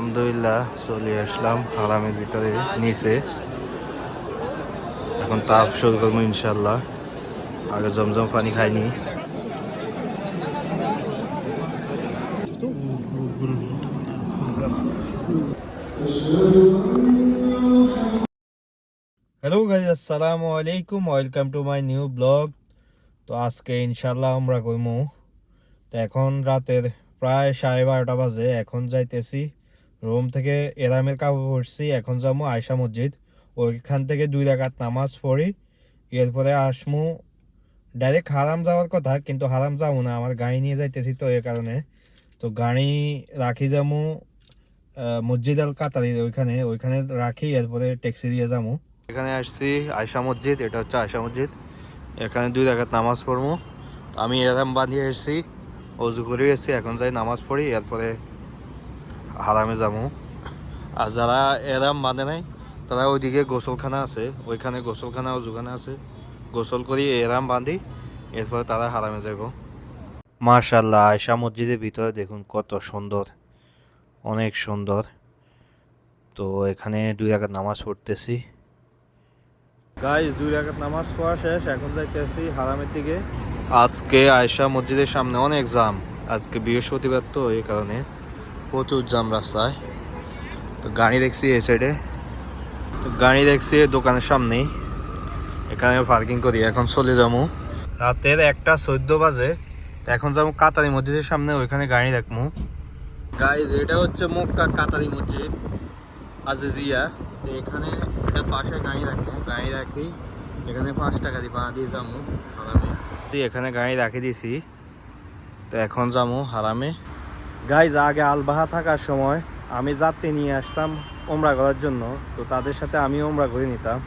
আলহামদুলিল্লাহ, চলে আসলাম হারামের ভিতরে, নিচে। এখন তাপ শুরু করব ইনশাল্লাহ আগে জমজম পানি খাইনি। হ্যালো গাইজ আসসালামু আলাইকুম welcome to my new blog তো আজকে ইনশাল্লাহ আমরা করব। তো এখন রাতের প্রায় সাড়ে বারোটা বাজে, এখন যাইতেছি। রোম থেকে এরামের কাপড় পরছি এখন যাব আয়সা মসজিদ। ওইখান থেকে দুই রাকাত নামাজ পড়ি, এরপরে আসমু। ডাইরেক্ট হারাম যাওয়ার কথা, কিন্তু হারাম যাব না, আমার গাড়ি নিয়ে যাইতেছি তো এই কারণে। তো গাড়ি রাখি যাব মসজিদ আল কাতারির ওইখানে ওইখানে রাখি, এরপরে ট্যাক্সি দিয়ে যাব। এখানে আসছি আয়সা মসজিদ, এটা হচ্ছে আয়সা মসজিদ। এখানে দুই রাকাত নামাজ পড়ব। আমি এরাম বাঁধিয়ে এসেছি, অজু করে এসেছি, এখন যাই নামাজ পড়ি, এরপরে হারামে যাব আর যারা এরাম বাঁধে নাই, তারা ওইদিকে গোসলখানা আছে। ওইখানে গোসলখানা, অজুখানা আছে। গোসল করি, এরাম বাঁধি এরপরে তারা হারামে যাব মার্শাল্লাহ আয়সা মসজিদের ভিতরে দেখুন কত সুন্দর। অনেক সুন্দর। তো এখানে দুই রাকাত নামাজ পড়তেছি। গাইজ দুই রাকাত নামাজ পড়া শেষ, এখন যাইতেছি হারামের দিকে। আজকে আয়সা মসজিদের সামনে অনেক জাম আজকে বৃহস্পতিবার তো, এই কারণে। প্রচুর জাম রাস্তায়। তো গাড়ি দেখছি এই সাইডে তো গাড়ি দেখছি দোকানের সামনেই। এখানে পার্কিং করি, এখন চলে যাব। রাতের একটা চোদ্দ বাজে এখন যাব কাতারি মসজিদের সামনে, ওইখানে গাড়ি দেখব। গাইজ এটা হচ্ছে মক্কা কাতারি মসজিদ, আজিজিয়া। তো এখানে এটা পাশে গাড়ি রাখব গাড়ি রাখি এখানে পাঁচ টাকা দিয়ে পা দিয়ে যাব, হারামে। এখানে গাড়ি রাখি দিছি। তো এখন যাব হারামে। গাইজ, আগে আলবাহা থাকার সময় আমি যাত্রী নিয়ে আসতাম ওমরা করার জন্য। তো তাদের সাথে আমি ওমরা করে নিতাম।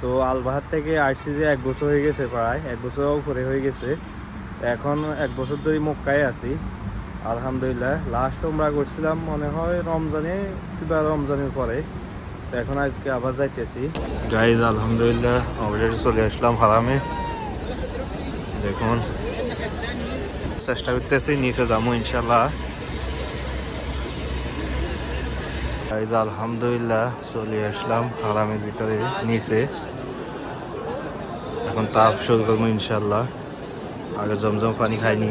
তো আলবাহার থেকে আসছি যে এক বছর হয়ে গেছে প্রায়, এক বছর উপরে হয়ে গেছে। এখন এক বছর ধরে মক্কায় আছি। আলহামদুলিল্লাহ লাস্ট ওমরা করছিলাম মনে হয় রমজানে, কিংবা রমজানের পরে। তো এখন আজকে আবার যাইতেছি। গাইজ, আলহামদুলিল্লাহ অলরেডি চলে আসলাম হারামে। দেখুন। চেষ্টা করতেছি, নিচে যাব ইনশাল্লাহ আলহামদুলিল্লাহ, চলে আসলাম হারামের ভিতরে, নিচে। এখন তাপ শুরু করব ইনশাল্লাহ আগে জমজম পানি খাইনি।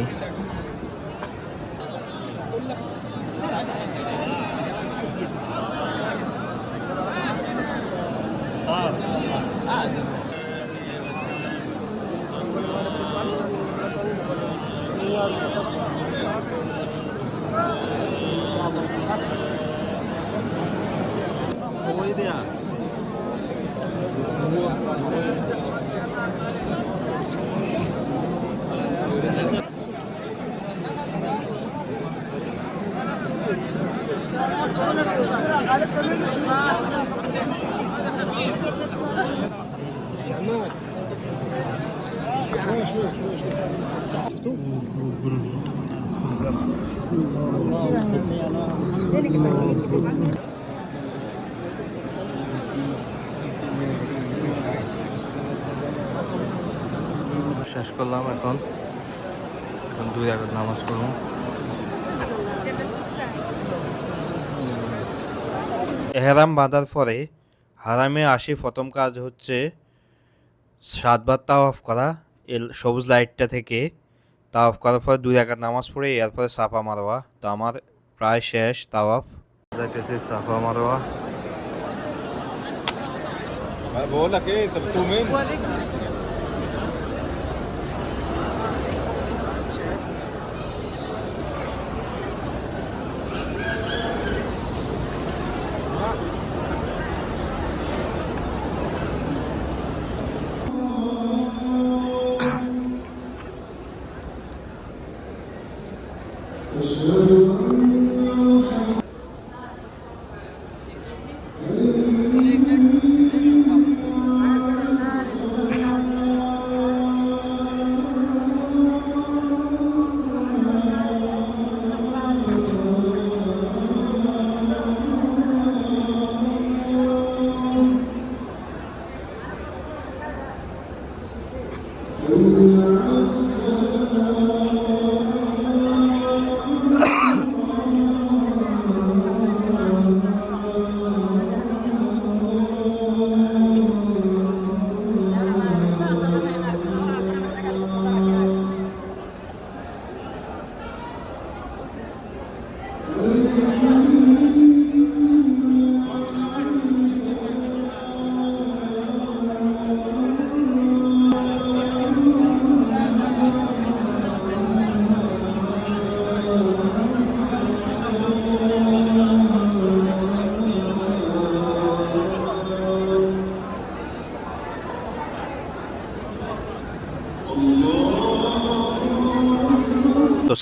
শেষ করলাম এখন। এখন দুই রাকাত নামাজ পড়ব। এহরাম বাঁধার পরে হারামে আসি প্রথম কাজ হচ্ছে সাতবার তাওয়াফ করা। সবুজ লাইটটা থেকে তাওয়াফ করার পর দুই একা নামাজ পড়ে এরপরে সাফা মারোয়া। তো আমার প্রায় শেষ তাওয়াফ। যাইতেছি সাফা মারোয়া। Deus.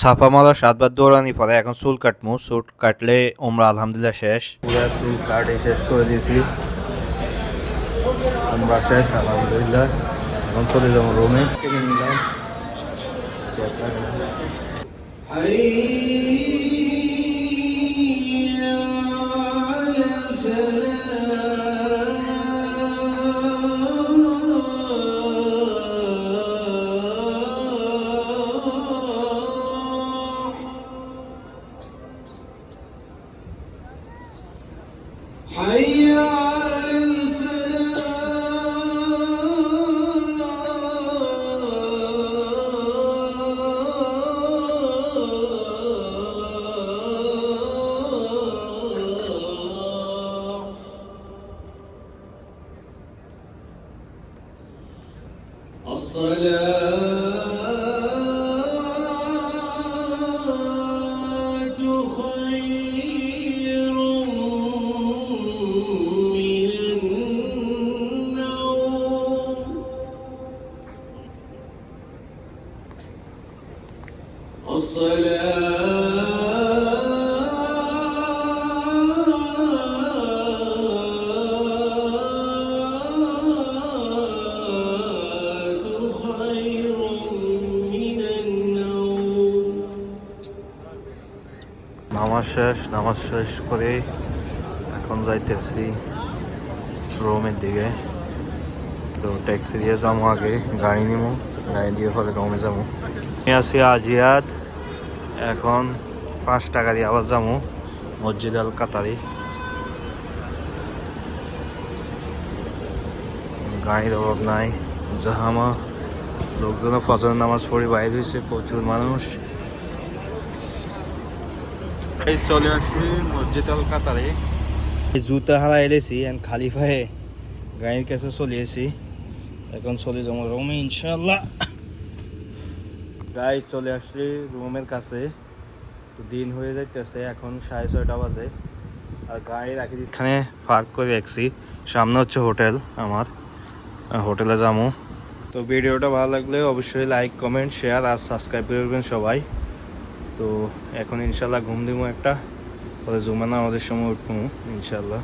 সাফা মালা সাতবার দৌড়ানি পরে এখন চুল কাটমু। চুল কাটলে ওমরা আলহামদুলিল্লাহ শেষ। পুরো চুল কাটে শেষ করে দিয়েছি। আমরা শেষ, আলহামদুলিল্লাহ। এখন চলে যাব রুমে। নিলাম। 哎呀！নামাজ শেষ নামাজ শেষ করে এখন যাইতেছি রুমের দিকে। তো ট্যাক্সি দিয়ে যাব আগে, গাড়ি নিবো গাড়ি দিয়ে ফলে রুমে যাব আছি আজিয়াদ এখন পাঁচ টাকা দিয়ে আবার যাব মসজিদ আল কাতারি। গাড়ির অভাব নাই, জাহামা। লোকজনও ফজর নামাজ পড়ে বাইরে হয়েছে, প্রচুর মানুষ। এই চলে আসছি মসজিদ জুতা হারা এলেছি এন্ড খালি পায়ে গাড়ির কাছে চলে এসেছি। এখন চলে যাব রুমে ইনশাল্লাহ গাড়ি চলে আসছি রুমের কাছে। দিন হয়ে যাইতেছে, এখন সাড়ে ছয়টা বাজে। আর গাড়ি রাখি এখানে পার্ক করে রাখছি। সামনে হচ্ছে হোটেল আমার। হোটেলে যাব। তো ভিডিওটা ভালো লাগলে অবশ্যই লাইক কমেন্ট শেয়ার আর সাবস্ক্রাইব করবেন সবাই। তো এখন ইনশাল্লাহ ঘুম দিব একটা। পরে জুমানা আমাদের সময় উঠবো ইনশাল্লাহ।